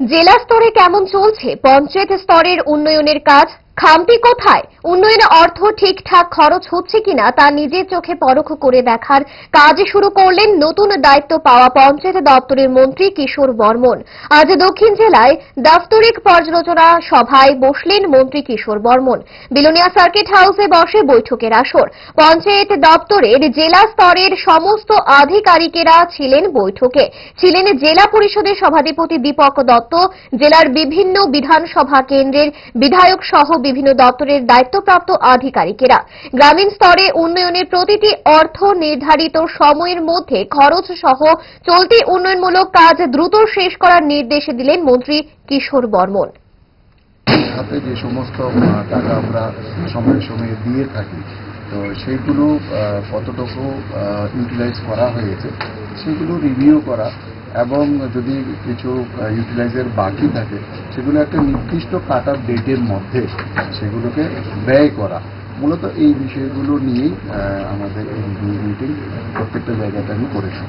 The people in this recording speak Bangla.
জেলা স্তরে কেমন চলছে? পঞ্চায়েত স্তরের উন্নয়নের কাজ খামতি কোথায়? উন্নয়নে অর্থ ঠিকঠাক খরচ হচ্ছে কিনা তা নিজের চোখে পরখ করে দেখার কাজ শুরু করলেন নতুন দায়িত্ব পাওয়া পঞ্চায়েত দপ্তরের মন্ত্রী কিশোর বর্মন। আজ দক্ষিণ জেলায় দাপ্তরিক পর্যালোচনা সভায় বসলেন মন্ত্রী কিশোর বর্মন। বিলোনিয়া সার্কিট হাউসে বসে বৈঠকের আসর। পঞ্চায়েত দপ্তরের জেলা স্তরের সমস্ত আধিকারিকেরা ছিলেন বৈঠকে। ছিলেন জেলা পরিষদের সভাধিপতি দীপক দত্ত, জেলার বিভিন্ন বিধানসভা কেন্দ্রের বিধায়ক সহ বিভিন্ন দপ্তরের দায়িত্বপ্রাপ্ত আধিকারিকেরা। গ্রামীণ স্তরে উন্নয়নের প্রতিটি অর্থ নির্ধারিত সময়ের মধ্যে খরচ সহ চলতি উন্নয়নমূলক কাজ দ্রুত শেষ করার নির্দেশ দিলেন মন্ত্রী কিশোর বর্মন। হাতে যে সমস্ত টাকা আমরা সময়ে সময়ে দিয়ে থাকি, তো সেইগুলো কতটুকু ইউটিলাইজ করা হয়েছে, সেগুলো রিভিউ করা এবং যদি কিছু ইউটিলাইজার বাকি থাকে, সেগুলো একটা নির্দিষ্ট কাট অফ ডেটের মধ্যে সেগুলোকে ব্যয় করা। মূলত এই বিষয়গুলো নিয়েই আমাদের এই মিটিং প্রত্যেকটা জায়গাতে আমি করেছি।